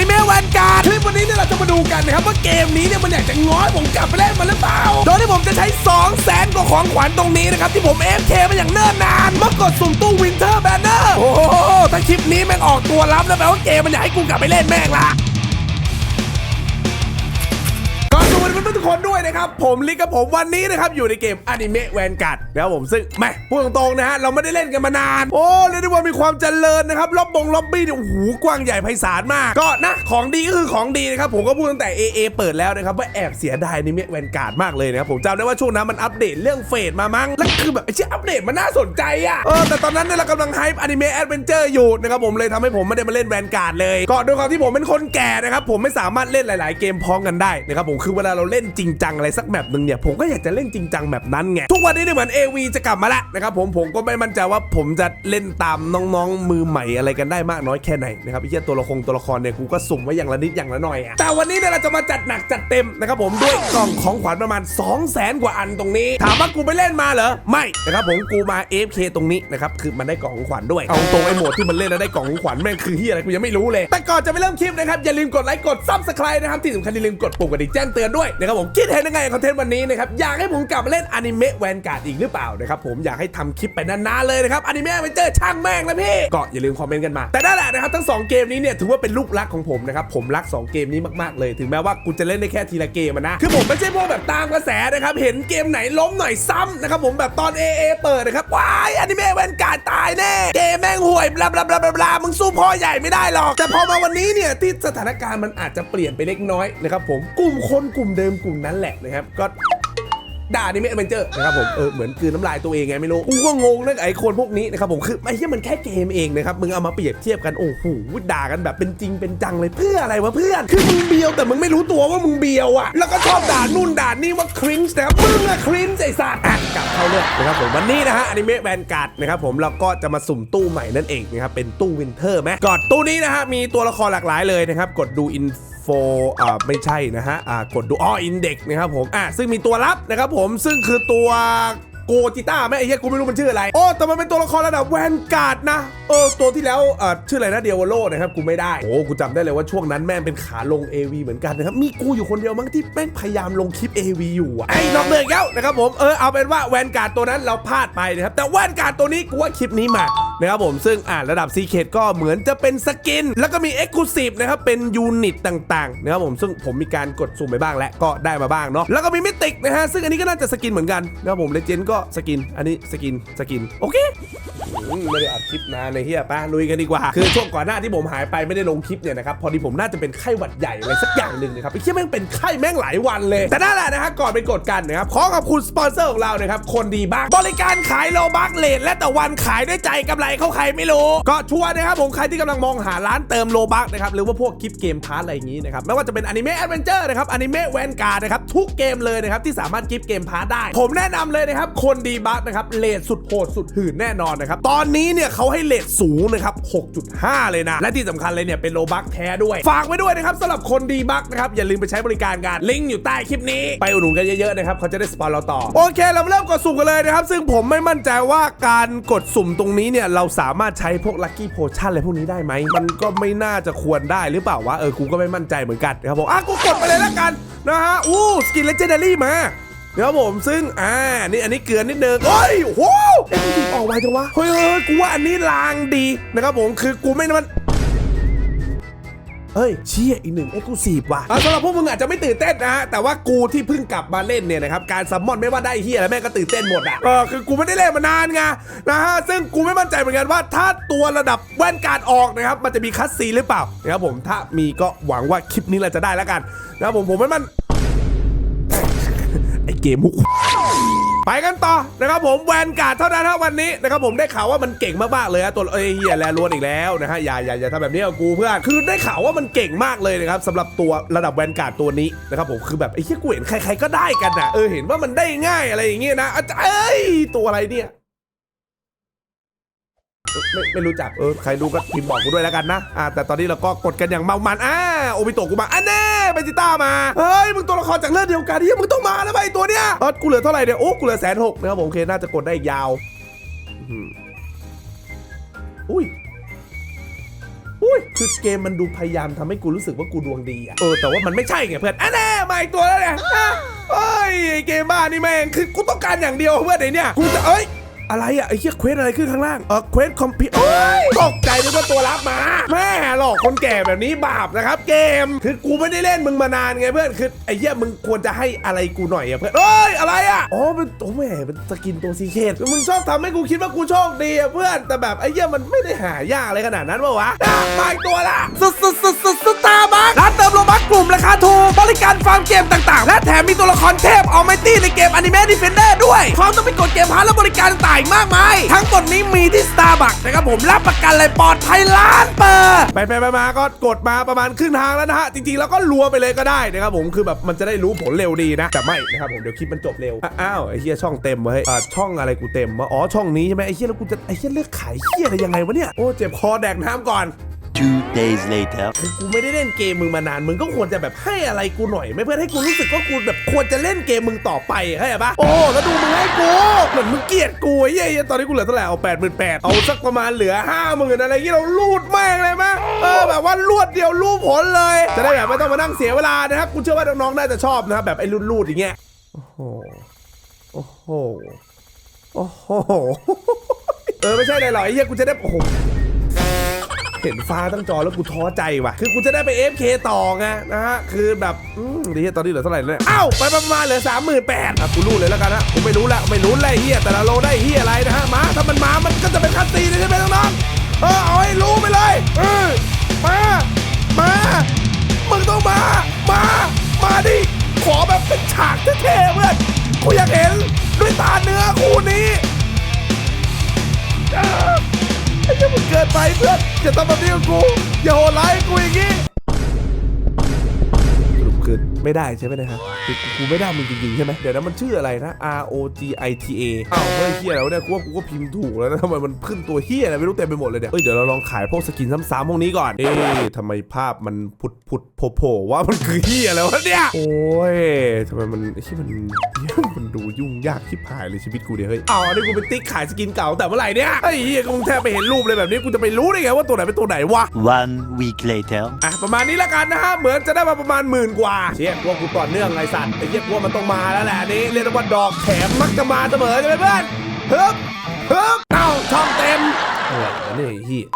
นิเมะแวนการ์ดคลิปวันนี้เนี่ยเราจะมาดูกันนะครับว่าเกมนี้เนี่ยมันอยากจะง้อยผมกลับไปเล่นมันหรือเปล่า โดยที่ผมจะใช้ 2 0 0แสนกว่าของขวัญตรงนี้นะครับที่ผมเอฟเคมาอย่างเนิ่นนานมากดสุ่มตู้วินเทอร์แบนเนอร์โอ้โหถ้าคลิปนี้แม่งออกตัวรับแล้วแปลว่าเกมมันอยากให้กูกลับไปเล่นแม่งละ วัสดีเพื่อนๆทุกคนด้วยนะครับ ผมลิกกับผมวันนี้นะครับ อยู่ในเกมอนิเมะแวนการ์ดนะครับผมซึ่งแม่พูดตรงๆนะฮะเราไม่ได้เล่นกันมานาน โอ้เรียกได้ว่ามีความเจริญนะครับล็อบบงล็อบบี้เนี่ยโอ้โหกว้างใหญ่ไพศาลมาก ก็นะของดีก็คือของดีนะครับผมก็พูดตั้งแต่ AA เปิดแล้วนะครับว่าแอบเสียดายอนิเมะแวนการ์ดมากเลยนะครับผมจำได้ว่าช่วงนั้นมันอัปเดตเรื่องเฟดมามั้งแล้วคือแบบไอ้เชี่ยอัปเดตมันน่าสนใจอะเออแต่ตอนนั้นเนี่ยเรากำลังไฮป์อนิเมะแอดเวนเจอร์อยู่นะครับผมเลยทำให้ผมไม่ได้มาเล่นแวนการ์ดเลยก็ด้วยความที่ผมเป็นคนแก่นะครับผมไม่สามารถเล่นหลาย ๆ เกมพร้อมกันได้นะครับผมคือเวลาเราเล่นจริงจังอะไรสักแบบหนึ่งเนี่ยผมก็อยากจะเล่นจริงจังแบบนั้นไงทุกวันนี้เนี่ยเหมือน AV จะกลับมาแล้วนะครับผมผมก็ไม่มั่นใจว่าผมจะเล่นตามน้องๆมือใหม่อะไรกันได้มากน้อยแค่ไหนนะครับไอ้เหี้ยตัวละครตัวละครเนี่ยกูก็สุ่มไว้อย่างละนิดอย่างละหน่อยอะแต่วันนี้เนี่ยเราจะมาจัดหนักจัดเต็มนะครับผมด้วยกล่องของขวัญประมาณ 2 0 0แสนกว่าอันตรงนี้ ถามว่ากูไปเล่นมาเหรอไม่นะครับผมกูมา AFK ตรงนี้นะครับคือมันได้กล่องของขวัญด้วยเอาตรงไอ้โหมดที่มันเล่นแล้วได้กล่องของขวัญแม่งคือเฮียอะไรกูยังไม่รู้เลยแต่ก่อนจะไปเริ่มคลิปนะครับอย่าลืมกดไลค์กด Subscribe นะครับที่สำคัญอย่าลืมกดปุ่มกระดิ่งแจ้งเตือนด้วยนะครับผมคิดเห็นยังไงคอนเทนต์วันนี้นะครับอยากให้ผมกลับมาเล่นอนิเมะแวนการ์ดอีกหรือเปล่านะครับผมอยากให้ทำคลิปไปนานๆเลยนะครับอนิเมะเวนเจอช่างแม่งนะพี่ก็อย่าลืมคอมเมนต์กันมา แต่นั่นแหละนะครับทั้งสองเกมนี้เนี่ยถือว่าเป็นลูกรักของผมนะครับผมรักสองเกมนี้มากๆเลย ถึงแม้ว่ากูจะเล่นได้แค่ทีละเกมนะคือผมไม่ใช่พวกแบบตามกระแสนะครับเห็นเกมไหนล้มหน่อยซ้ำนะครับผมแบบตอน AA เปิดนะครับว้ายอนิเมะแวนการ์ดตายแน่เกมแม่งห่วยบลาบลาบลาบลาบลามึงสู้พ่อใหญ่ไม่ได้หรอกแต่พอมาวันนี้เนี่ยที่สถานการณ์มันอาจจะเปลี่ยนไปเล็กน้อยนะครับผมกลุ่มคนกลุ่มเดิมกลุ่มนั้นแหละนะครับก็ด่านี่ไม่เอเวนเจอร์นะครับผมเออเหมือนกืนน้ำลายตัวเองไงไม่รู้กูก็งงนะกับไอ้คนพวกนี้นะครับผมคือไอ้ที่มันแค่เกมเองนะครับมึงเอามาเปรียบเทียบกันโอ้โหด่ากันแบบเป็นจริงเป็นจังเลยเพื่ออะไรวะเพื่อนคือมึงเบียวแต่มึงไม่รู้ตัวว่ามึงเบียวอะแล้วก็ชอบด่านู่นด่านี่ว่าครินช์นะครับมึงอะครินช์ไอ้สัตว์กลับเข้าเรื่องนะครับผมวันนี้นะฮะอนิเมะแวนการ์ดนะครับผมเราก็จะมาสุ่มตู้ใหม่นั่นเองนะครับเป็นตู้วินเทอร์ไหมกอดตู้นี้นะฮะมีตัวละครหลากหลายเลยนะครับกดดูอิน โฟอ่าไม่ใช่นะฮะอ่ากดดูอ๋ออินเด็กนะครับผมอ่าซึ่งมีตัวลับนะครับผมซึ่งคือตัวโกจิต้าไหมไอ้เหี้ยกูไม่รู้มันชื่ออะไร โอ้แต่มันเป็นตัวละครระดับแวนการ์ดนะเออตัวที่แล้วอ่อชื่ออะไรนะเดียวโลนะครับกูไม่ได้โอ้กูจำได้เลยว่าช่วงนั้นแม่งเป็นขาลง AV เหมือนกันนะครับมีกูอยู่คนเดียวมั้งที่แม่งพยายามลงคลิป AV อยู่อะไอ้นอกเรื่องแล้วนะครับผมเออเอาเป็นว่าแวนการ์ดตัวนั้นเราพลาดไปนะครับแต่แวนการ์ดตัวนี้กูว่าคลิปนี้มานะครับผมซึ่งอ่าระดับซีเคดก็เหมือนจะเป็นสกิน แล้วก็มี e x c l u s i v e นะครับเป็นยูนิตต่างๆนะครับผมซึ่งผมมีการกดสุ่มไปบ้างแล้วก็ได้มาบ้างเนาะแล้วก็มีมิติกนะฮะซึ่งอันนี้ก็น่าจะสกินเหมือนกันนะครับผมเลเจนก็สกินอันนี้สกินสกินโอเค ไม่ได้อัดคลิปนานในเฮียป้าลุยกันดีกว่า คือช่วงก่อนหน้าที่ผมหายไปไม่ได้ลงคลิปเนี่ยนะครับพอดีผมน่าจะเป็นไข้หวัดใหญ่อะไรสักอย่างหนึ่งนะครับไอ้เฮียแม่งเป็นไข้แม่งหลายวันเลย แต่นั่นแหละนะฮะก่อนไปกดกันนะครับขอขอบคุณสปอนเซอร์ของเรานะครับคนดีบ้างบริการขายโลบักเลทและแต่วันขายด้วยใจกำไรเขาใครไม่รู้ก็ชัวร์นะครับผมใครที่กำลังมองหาร้านเติมโลบักนะครับหรือว่าพวกคลิปเกมพาร์ทอะไรอย่างนี้นะครับไม่ว่าจะเป็นอนิเมะแอดเวนเจอร์นะครับอนิเมะแวนการ์ดนะครับทุกเกมเลยนะครับที่สามารถกิฟเกมพาร์ทได้ ผมแนะนำเลยนะครับคนดีบักนะครับเลทสุดโหดสุดหื่นแน่นอนนะครับตอนนี้เนี่ยเขาให้เลทสูงนะครับ 6.5 เลยนะ และที่สำคัญเลยเนี่ยเป็นโลบักแท้ด้วย ฝากไว้ด้วยนะครับสำหรับคนดีบักนะครับ อย่าลืมไปใช้บริการกันลิงก์อยู่ใต้คลิปนี้ ไปอุดหนุนกันเยอะๆนะครับเขาจะได้สปอนเราต่อ โอเค เราเริ่มกดสุ่มกันเลยนะครับ ซึ่งผมไม่มั่นใจว่าการกดสุ่มตรงนี้เนี่ยเราสามารถใช้พวกลัคกี้โพชั่นอะไรพวกนี้ได้ไหมมันก็ไม่น่าจะควรได้หรือเปล่าวะเออกูก็ไม่มั่นใจเหมือนกันนะครับผมอะกูกดไปเลยแล้วกันนะฮะอู้สกินเลเจนดารี่มา นะครับผมซึ่งอ่านี่อันนี้เกลือนิดนึงเฮ้ยโว้วเอ็งออกไวจังวะเฮ้ยเฮ้ยกูว่าอันนี้ลางดีนะครับผมคือกูไม่มันเฮ้ยเชี่ยอีกหนึ่งเอ็กซ์คลูซีฟว่ะสำหรับพวกมึงอาจจะไม่ตื่นเต้นนะฮะแต่ว่ากูที่เพิ่งกลับมาเล่นเนี่ยนะครับการซัมมอนไม่ว่าได้เฮียอะไรแม่ก็ตื่นเต้นหมดอะเออคือกูไม่ได้เล่นมานานไงนะฮะซึ่งกูไม่มั่นใจเหมือนกันว่า ถ้าตัวระดับแว่นการออกนะครับมันจะมีคัสซีหรือเปล่านะครับผมถ้ามีก็หวังว่าคลิปนี้เราจะได้แล้วกันนะครับผมผมไม่มั่น เกมมุกไปกันต่อนะครับผมแวนการ์ดเท่านั้นฮะวันนี้นะครับผมได้ข่าวว่ามันเก่งมากๆเลยฮะตัวเอ้ยเฮียแลล้วนอีกแล้วนะฮะอย่าอย่าอย่าทำแบบนี้กับกูเพื่อนคือได้ข่าวว่ามันเก่งมากเลยนะครับสำหรับตัวระดับแวนการ์ดตัวนี้นะครับผมคือแบบไอ้เฮียกูเห็นใครๆก็ได้กันนะเออเห็นว่ามันได้ง่ายอะไรอย่างเงี้ยนะเอ้ยตัวอะไรเนี่ย ไม่ไม่รู้จักเออใครรู้ก็พิมพ์บอกกูด้วยแล้วกันนะอ่าแต่ตอนนี้เราก็กดกันอย่างเมามันอ่าโอบิโตะกูมาอันแน่เบจิต้ามาเฮ้ยมึงตัวละครจากเลือดเดียวกันที่มึงต้องมาแล้วไอ้ตัวเนี้ยเออกูเหลือเท่าไหร่เนี่ยโอ้กูเหลือแสนหกนะครับผมโอเคน่าจะกดได้อีกยาวอุ้ยอุ้ยคือเกมมันดูพยายามทำให้กูรู้สึกว่ากูดวงดีอะเออแต่ว่ามันไม่ใช่ไงเพื่อนอะแน่มาอีกตัวแล้วเนี่ยเอ้ยเกมบ้านี่แม่งคือกูต้องการอย่างเดียวเพื่อนไอ้เนี่ยกูจะเอ้ย อะไรอะไอ้เหี้ยเควสอะไรขึ้นข้างล่างเออเควสคอมพิวโอ้ยตกใจนึกว่าตัวรับมา แม่หลอกคนแก่แบบนี้บาปนะครับ เกมคือกูไม่ได้เล่นมึงมานานไงเพื่อนคือไอ้เหี้ยมึงควรจะให้อะไรกูหน่อยอะเพื่อนเอ้ยอะไรอะอ๋อเป็นโอ้แหม่เป็นสกินตัวซีเคทคือมึงชอบทำให้กูคิดว่ากูโชคดีอะเพื่อนแต่แบบไอ้เหี้ยมันไม่ได้หายากอะไรขนาดนั้นปะวะอะมาอีกตัวละสุดสุดสุดสุดสตาร์บัคร้านเติมโลบัคกลุ่มราคาถูกบริการฟาร์มเกมต่างๆ และแถมมีตัวละครเทพออมไมตี้ในเกมอนิเมะดิเฟนเดอร์ด้วยพร้อมต้องไปกดเกมพาร์ทและบริการต่างายมากมาย ทั้งหมดนี้มีที่ Starbucks นะครับผมรับประกันเลยปลอดภัยล้านเปอร์ไปไปไปมาก็กดมาประมาณครึ่งทางแล้วนะฮะ จริงๆ แล้วก็รัวไปเลยก็ได้นะครับผมคือแบบมันจะได้รู้ผลเร็วดีนะ แต่ไม่นะครับผมเดี๋ยวคลิปมันจบเร็ว อ้าวไอ้เหี้ยช่องเต็มเว้ยอ่าช่องอะไรกูเต็มวะอ๋อช่องนี้ใช่ไหมไอ้เหี้ยแล้วกูจะไอ้เหี้ยเลือกขายเหี้ยอะไรยังไงวะเนี่ยโอ้เจ็บคอแดกน้ำก่อน Two days later. คือกูไม่ได้เล่นเกมมึงมานาน มึงก็ควรจะแบบให้อะไรกูหน่อย ไม่เพื่อนให้กูรู้สึกว่ากูแบบควรจะเล่นเกมมึงต่อไปเข้าใจปะโอ้แล้วดูมึงให้กูเหมือนมึงเกลียดกูไอ้เหี้ยตอนนี้กูเหลือเท่าไหร่เอาแปดหมื่นแปดเอาสักประมาณเหลือห้าหมื่นอะไรเงี้ยเราลูดแม่งเลยมะเออแบบว่ารวดเดียวรูปผลเลย จะได้แบบไม่ต้องมานั่งเสียเวลานะครับกูเชื่อว่าน้องๆน่าจะชอบนะครับแบบไอ้รูดๆอย่างเงี้ยโอ้โหโอ้โหโอ้โหเออไม่ใช่เลยหรอกไอ้เหี้ยกูจะได้โอ้โห เห็นฟ้าตั้งจอแล้วกูท้อใจว่ะ คือกูจะได้ไป FK ต่อไงนะฮะ คือแบบอืมดีตอนนี้เหลือเท่าไหร่แล้วเนี่ยอ้าวไปประมาณเหลือสามหมื่นแปดอะกูรู้เลยแล้วกันนะกูไม่รู้แล้วไม่รู้ไรเฮียแต่ละโลได้เฮียอะไรนะฮะมาถ้ามันมา มันก็จะเป็นคัตซีนใช่ไหมน้องๆเออเอาให้รู้ไปเลยเออมา มามึงต้องมา มา มาดิขอแบบเป็นฉากเท่ๆเพื่อนกูอยากเห็นด้วยตาเนื้อคู่นี้ ไอ้เจ้ามึงเกิดไปเพื่อนอย่าทำแบบนี้กับกูอย่าโหดร้ายกับกูอย่างงี้ ไม่ได้ใช่ไหมเนะฮะคือกูไม่ได้มึงจริงๆใช่ไหมเดี๋ยวนะมันชื่ออะไรนะ R O G I T A อ้าวเฮ้ยเฮียแล้วเนี่ยกูว่ากูก็พิมพ์ถูกแล้วนะทำไมมันขึ้นตัวเฮียอะไรไม่รู้เต็มไปหมดเลยเนี่ยเฮ้ยเดี๋ยวเราลองขายพวกสกินซ้ำๆพวกนี้ก่อนเอ๊ะทำไมภาพมันพุดพุดโผล่โผล่ว่ามันคือเฮียแล้วะเนี่ยโอ้ยทำไมมันที่มันมันดูยุ่งยากชิบหายเลยชีวิตกูเนี่ยเฮ้ยอ้าวอันนี้กูเป็นติ๊กขายสกินเก่าแต่เมื่อไหร่เนี่ยไอ้เฮียกูแทบไปเห็นรูปเลยแบบนี้กูจะไปรู้ได้ไงว่าตัวไหนเป็นตัวไหนวะ One week later. อะประมาณนี้ละกันนะฮะเหมือนจะได้มาประมาณหมื่นกว่าเชี่ยกลัวกกูต่อเนื่องไงสัตว์ไอ้เชี่ยกลัวมันต้องมาแล้วแหละนี้เรียกได้ว่าดอกแถมมักจะมาเสมอใช่ไหมเพื่อนฮึบฮึบเอ้าช่องเต็มอะไรวะเนี่ยไอ้เฮีย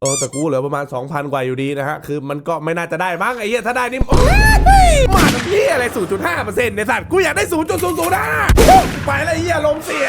เออแต่กูเหลือประมาณ 2,000 กว่าอยู่ดีนะฮะ คือมันก็ไม่น่าจะได้มั้งไอ้เหี้ยถ้าได้นี่โอ้ยมาทำเหี้ยอะไร 0.5%ในสัตว์กูอยากได้ 0.005ไปแล้วไอ้เหี้ยลมเสีย